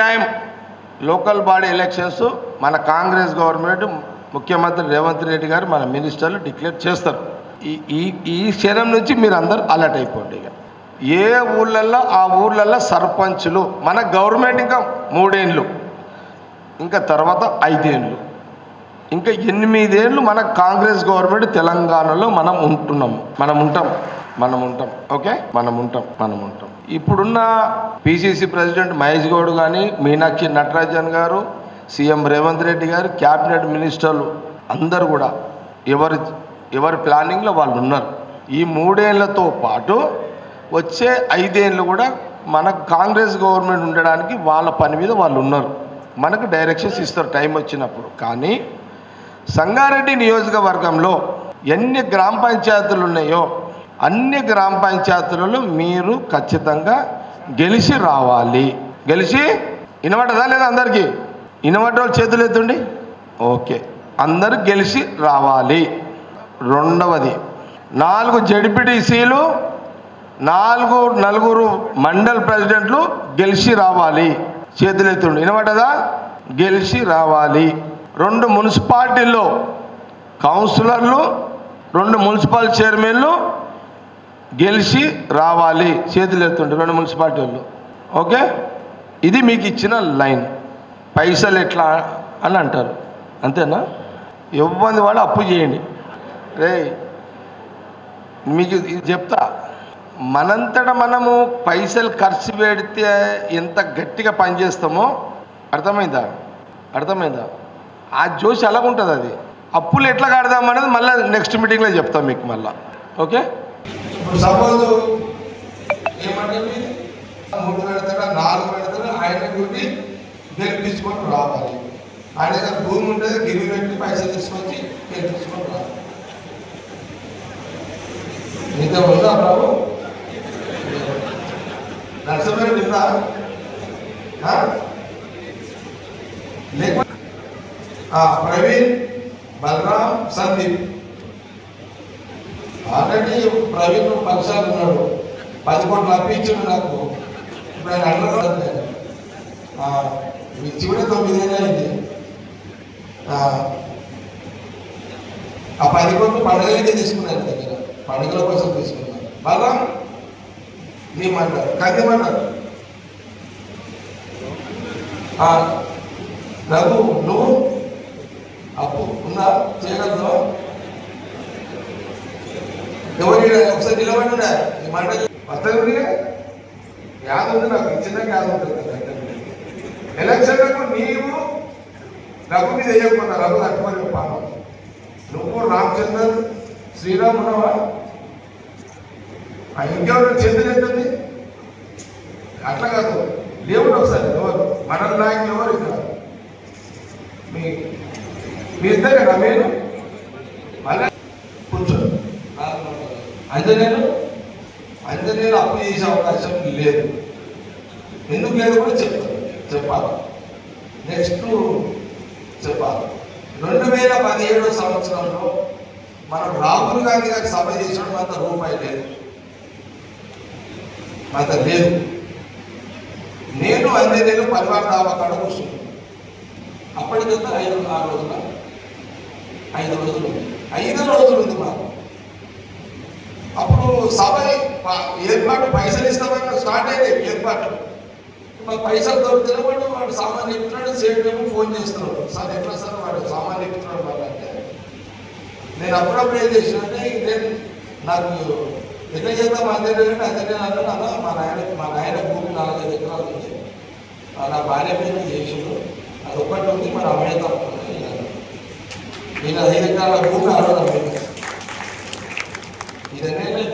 Time local body elections మన Congress government ముఖ్యమంత్రి రేవంత్ రెడ్డి గారు మన మినిస్టర్లు డిక్లేర్ చేస్తారు. ఈ ఈ ఈ క్షణం నుంచి మీరు అందరు అలర్ట్ అయిపోండి ఇక. ఏ ఊళ్ళల్లో ఆ ఊళ్ళల్లో సర్పంచులు మన గవర్నమెంట్ ఇంకా మూడేళ్ళు ఇంకా తర్వాత ఐదేళ్ళు ఇంకా ఎనిమిదేళ్ళు మన కాంగ్రెస్ గవర్నమెంట్ తెలంగాణలో మనం ఉంటున్నాం మనం ఉంటాం. మనం ఉంటాం ఓకే? మనం ఉంటాం మనం ఉంటాం ఇప్పుడున్న పిసిసి ప్రెసిడెంట్ మహేష్ గౌడ్ కానీ మీనాక్షి నటరాజన్ గారు సీఎం రేవంత్ రెడ్డి గారు క్యాబినెట్ మినిస్టర్లు అందరు కూడా ఎవరి ఎవరి ప్లానింగ్లో వాళ్ళు ఉన్నారు. ఈ మూడేళ్ళతో పాటు వచ్చే ఐదేళ్ళు కూడా మన కాంగ్రెస్ గవర్నమెంట్ ఉండడానికి వాళ్ళ పని మీద వాళ్ళు ఉన్నారు. మనకు డైరెక్షన్స్ ఇస్తారు టైం వచ్చినప్పుడు. కానీ సంగారెడ్డి నియోజకవర్గంలో ఎన్ని గ్రామ పంచాయతీలు ఉన్నాయో అన్ని గ్రామ పంచాయతీలలో మీరు ఖచ్చితంగా గెలిచి రావాలి. గెలిచి వినబడదా లేదా అందరికీ? వినబడ్డ చేతులు ఎత్తుండి. ఓకే. అందరూ గెలిచి రావాలి. రెండవది నాలుగు జడ్పీటీసీలు నాలుగు నలుగురు మండల్ ప్రెసిడెంట్లు గెలిచి రావాలి. చేతులు ఎత్తుండి. గెలిచి రావాలి. రెండు మున్సిపాలిటీల్లో కౌన్సిలర్లు రెండు మున్సిపల్ చైర్మన్లు గెలిచి రావాలి చేతులు ఎత్తుండే రెండు మున్సిపాలిటీ వాళ్ళు. ఓకే? ఇది మీకు ఇచ్చిన లైన్. పైసలు ఎట్లా అని అంటారు. అంతేనా? ఇవ్వంది వాళ్ళు అప్పు చేయండి. రే మీకు ఇది చెప్తా. మనంతట మనము పైసలు ఖర్చు పెడితే ఎంత గట్టిగా పనిచేస్తామో అర్థమైందా? అర్థమైందా? ఆ జోష్ ఎలాగుంటుంది అది. అప్పులు ఎట్లా కడదాం అనేది మళ్ళీ నెక్స్ట్ మీటింగ్లో చెప్తాం మీకు మళ్ళీ. ఓకే? ఇప్పుడు సపోజ్ ఏమంటే మూడు పెడతాడా? నాలుగు పెడతాడా? ఆయన గురించి గెలిపించుకొని రావాలి. ఆయన దగ్గర భూమి ఉంటుంది గిరి పెట్టి పైసలు తీసుకొచ్చి గెలిపించుకొని రావాలి. మీతో ఉందా బాబు? నర్సమేరు ఉందా లేకపోతే ప్రవీణ్ బలరామ్ సందీప్. ఆల్రెడీ ప్రవీణ్ పక్షాలు ఉన్నాడు. పది కోట్లు అప్పించాడు నాకు. ఇప్పుడు ఆయన అంటారు ఇచ్చి కూడా తొమ్మిదేళ్ళు అయింది. ఆ, పది కోట్లు పండుగలకే తీసుకున్నాను దగ్గర. పండుగల కోసం తీసుకున్నాను బలరాం నీ మంటారు కందిమంటారు రఘు నువ్వు? అప్పు ఉన్నా చేయగలదు ఎవరు ఒకసారి నిలబడి ఉన్నారు? ఈ మాట వస్తుంది యాద ఉంది నాకు చిన్న యాద ఉంటుంది ఎలక్షన్లకు నీవు రఘు మీద వేయకుండా రఘు తట్టుకొని చెప్పాను నువ్వు రామచంద్రన్ శ్రీరామ్ ఉన్నావా? ఆ ఇంకెవరు చంద్రుడు ఏంటండి అట్లా కాదు. దేవుడు ఒకసారి ఎవరు? మన నాయకులు ఎవరు ఇక్కడ? మీ మీ ఇద్దరేనా? మీరు? మళ్ళీ అయితే నేను అయితే నేను అప్పు చేసే అవకాశం లేదు. ఎందుకు లేదు కూడా చెప్తాను చెప్పాలి. నెక్స్ట్ చెప్పాలి. రెండు వేల పదిహేడు సంవత్సరంలో మనం రాహుల్ గాంధీ గారికి సభ చేసిన అంత రూపాయి లేదు. అంత లేదు. నేను అంజనేయులు పరివార దాబా కాడ కూర్చున్నాను. అప్పటికంతా ఐదు ఆరు రోజుల ఐదు రోజులు ఐదు రోజులు ఉంది మాకు. అప్పుడు సభ ఏర్పాటు పైసలు ఇస్తామని స్టార్ట్ అయింది ఏర్పాటు. మాకు పైసలు దొరుకుతున్న వాడు వాడు సామాన్ ఇస్తున్నాడు సేట్ ఫోన్ చేస్తున్నాడు. సార్ ఎట్లా సార్ వాడు సామాన్ ఇస్తున్నాడు వాళ్ళు అంటే నేను అప్పుడప్పుడు ఏం చేసినంటే నేను నాకు ఎట్లా చేద్దాం అంతే అంటే అంతే నేను అన్న మా నాయన మా నాయన భూమి నాలుగైదు ఎకరాలు ఉంది. నా భార్య మీద చేసిండు అది ఒకటి ఉంది మరి అమ్మేద్దాం నేను ఐదు ఎకరాల భూమి ఆడదాం 네.